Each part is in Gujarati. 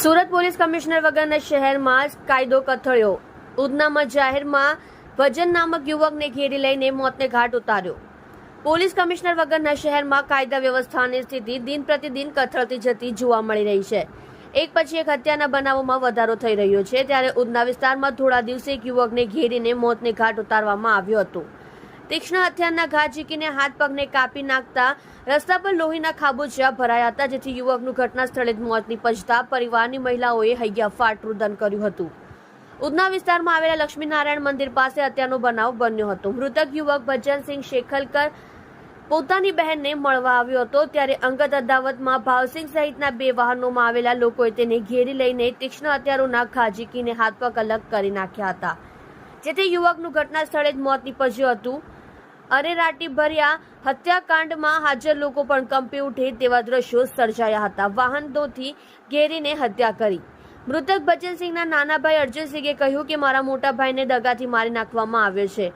સુરત પોલીસ કમિશનર વગરના શહેરમાં કાયદો કથળ્યો. ઉધનામાં જાહેરમાં ભજન નામક યુવકને ઘેરી લઈને મોતને ઘાટ ઉતાર્યો. પોલીસ કમિશનર વગરના શહેરમાં કાયદા વ્યવસ્થાની સ્થિતિ દિન પ્રતિદિન કથળતી જતી જોવા મળી રહી છે. એક પછી એક હત્યાના બનાવોમાં વધારો થઈ રહ્યો છે. ત્યારે ઉધના વિસ્તારમાં થોડા દિવસે એક યુવકને ઘેરીને મોતને ઘાટ ઉતારવામાં આવ્યો હતો. તીક્ષ્ણ હથિયારના ઘા ઝીકીને હાથ પગને કાપી નાખતા રસ્તા પર લોહીના ખાબોચિયા ભરાયા હતા, જેથી યુવકનું ઘટના સ્થળે જ મોત નીપજતા પરિવારની મહિલાઓએ હૈયાફાટ રુદન કર્યું હતું. ઉધના વિસ્તારમાં આવેલા લક્ષ્મીનારાયણ મંદિર પાસે હત્યાનો બનાવ બન્યો હતો. મૃતક યુવક ભજનસિંહ શેખલકર પોતાની બહેનને મળવા આવ્યો હતો, ત્યારે અંગત અદાવતમાં ભાવસિંહ સહિતના બે વાહનોમાં આવેલા લોકોએ તેને ઘેરી લઈને તીક્ષ્ણ હથિયારોના ઘા ઝીકીને હાથ પગ અલગ કરી નાખ્યા હતા. જેથી યુવકનું ઘટના સ્થળે જ મોત નીપજ્યું હતું. અરેરાટી ભર્યા હત્યાકાંડમાં હાજર લોકો પણ કંપી ઉઠે તેવા દ્રશ્યો સર્જાયા હતા. વાહનોથી ઘેરીને હત્યા કરી. મૃતક ભજનસિંહના નાના ભાઈ અર્જુનસિંહે કહ્યું કે, મારા મોટા ભાઈને દગાથી મારી નાખવામાં આવ્યો છે.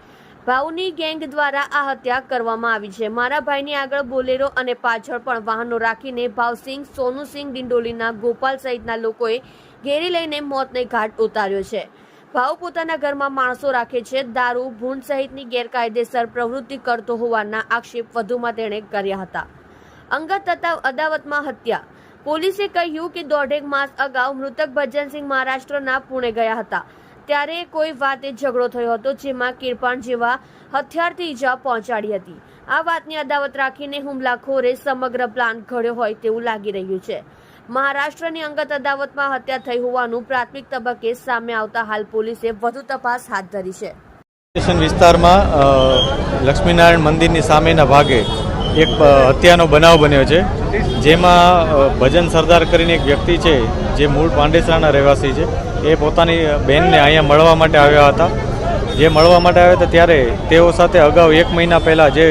ભાઉની ગેંગ દ્વારા આ હત્યા કરવામાં આવી છે. મારા ભાઈની આગળ બોલેરો અને પાછળ પણ વાહનો રાખીને ભાવસિંહ, સોનુસિંહ, ડિંડોલીના ગોપાલ સહિતના લોકોએ ઘેરી લઈને મોતને ઘાટ ઉતાર્યો છે. ભાવ પોતાના ઘરમાં માણસો રાખે છે. દારૂ, ભૂંડ સહિતની ગેરકાયદેસર પ્રવૃત્તિ કરતો હોવાના આક્ષેપ વધુમાં તેણે કર્યા હતા. અંગત તથા અદાવતમાં હત્યા. પોલીસે કહ્યું કે દોઢેક માસ અગાઉ મૃતક ભજનસિંહ મહારાષ્ટ્રના પુણે ગયા હતા. ત્યારે કોઈ વાતે ઝઘડો થયો હતો જેમાં કિરપાણ જેવા હથિયારથી ઈજા પહોંચાડી હતી. આ વાતની અદાવત રાખીને હુમલાખોરે સમગ્ર પ્લાન ઘડ્યો હોય તેવું લાગી રહ્યું છે. મહારાષ્ટ્રની અંગત અદાવતમાં હત્યા થઈ હોવાનું પ્રાથમિક તબક્કે સામે આવતા હાલ પોલીસે વધુ તપાસ હાથ ધરી છે. વિસ્તારમાં લક્ષ્મીનારાયણ મંદિરની સામેના ભાગે એક હત્યાનો બનાવ બન્યો છે, જેમાં ભજન સરદાર કરીને એક વ્યક્તિ છે, જે મૂળ પાંડેસરાના રહેવાસી છે, એ પોતાની બહેનને અહીંયા મળવા માટે આવ્યા હતા. જે મળવા માટે આવ્યા હતા ત્યારે તેઓ સાથે અગાઉ એક મહિના પહેલાં જે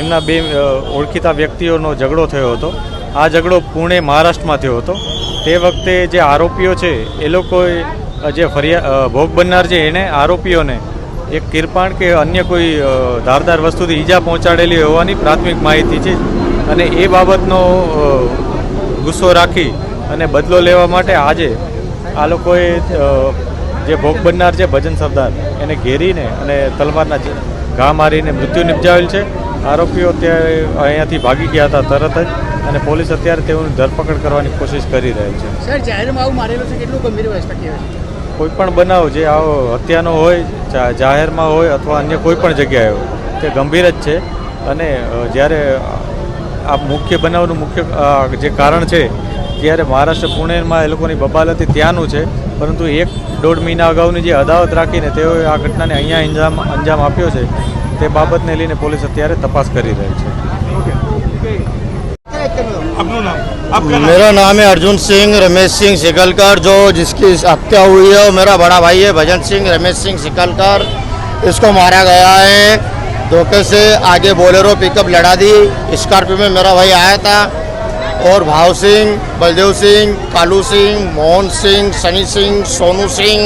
એમના બે ઓળખીતા વ્યક્તિઓનો ઝઘડો થયો હતો. આ ઝઘડો પુણે મહારાષ્ટ્રમાં થયો હતો. તે વખતે જે આરોપીઓ છે, એ લોકોએ જે ફરિયા ભોગ બનનાર છે એણે આરોપીઓને એક કિરપાણ કે અન્ય કોઈ ધારદાર વસ્તુથી ઈજા પહોંચાડેલી હોવાની પ્રાથમિક માહિતી છે અને એ બાબતનો ગુસ્સો રાખી અને બદલો લેવા માટે આજે આ લોકોએ જે ભોગ બનનાર છે, ભજન સરદાર, એને ઘેરીને અને તલવારના ઘા મારીને મૃત્યુ નિપજાવેલ છે. આરોપીઓ અત્યારે અહીંયાથી ભાગી ગયા હતા તરત જ અને પોલીસ અત્યારે તેઓની ધરપકડ કરવાની કોશિશ કરી રહી છે. સર જાહેરમાં આવું મારેલું છે કેટલું ગંભીર કહેવાય કોઈ પણ બનાવ જે આવો હત્યાનો હોય જાહેરમાં હોય અથવા અન્ય કોઈ પણ જગ્યાએ હોય તે ગંભીર જ છે. અને જ્યારે આ મુખ્ય બનાવનું મુખ્ય જે કારણ છે ત્યારે મહારાષ્ટ્ર પુણેમાં એ લોકોની બબાલ હતી ત્યાંનું છે પરંતુ એક દોઢ મહિના અગાઉની જે અદાવત રાખીને તેઓએ આ ઘટનાને અહીંયા અંજામ અંજામ આપ્યો છે તે બાબતને લઈને પોલીસ અત્યારે તપાસ કરી રહી છે આપનું નામ આપકા નામ मेरा नाम है अर्जुन सिंह रमेश सिंह सिकलकर जो जिसकी हत्या हुई है वो मेरा बड़ा भाई है भजन सिंह रमेश सिंह सिकलकर इसको मारा गया है धोखे से आगे बोलेरो पिकअप लड़ा दी स्कॉर्पियो में मेरा भाई आया था और भाव सिंह बलदेव सिंह कालू सिंह मोहन सिंह सनी सिंह सोनू सिंह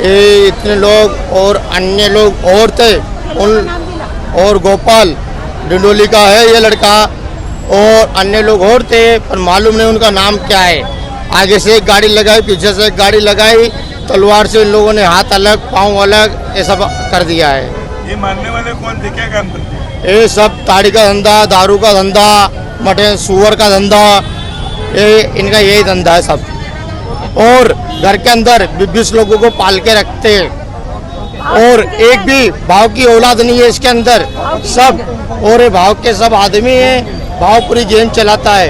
ये इतने लोग और अन्य लोग और थे। उन और गोपाल डिंडोली का है ये लड़का। और अन्य लोग और थे पर मालूम नहीं उनका नाम क्या है। आगे से एक गाड़ी लगाई पीछे से एक गाड़ी लगाई तलवार से इन लोगों ने हाथ अलग पाँव अलग ये सब कर दिया है। ये मानने वाले कौन थे? क्या काम करते ये सब ताड़ी का धंधा दारू का धंधा मटे सुअर का धंधा ये इनका यही धंधा है सब। और घर के अंदर बीस लोगों को पाल के रखते हैं। और एक भी भाव की औलाद नहीं है इसके अंदर। सब और भाव के सब आदमी हैं। भाव पूरी गेम चलाता है।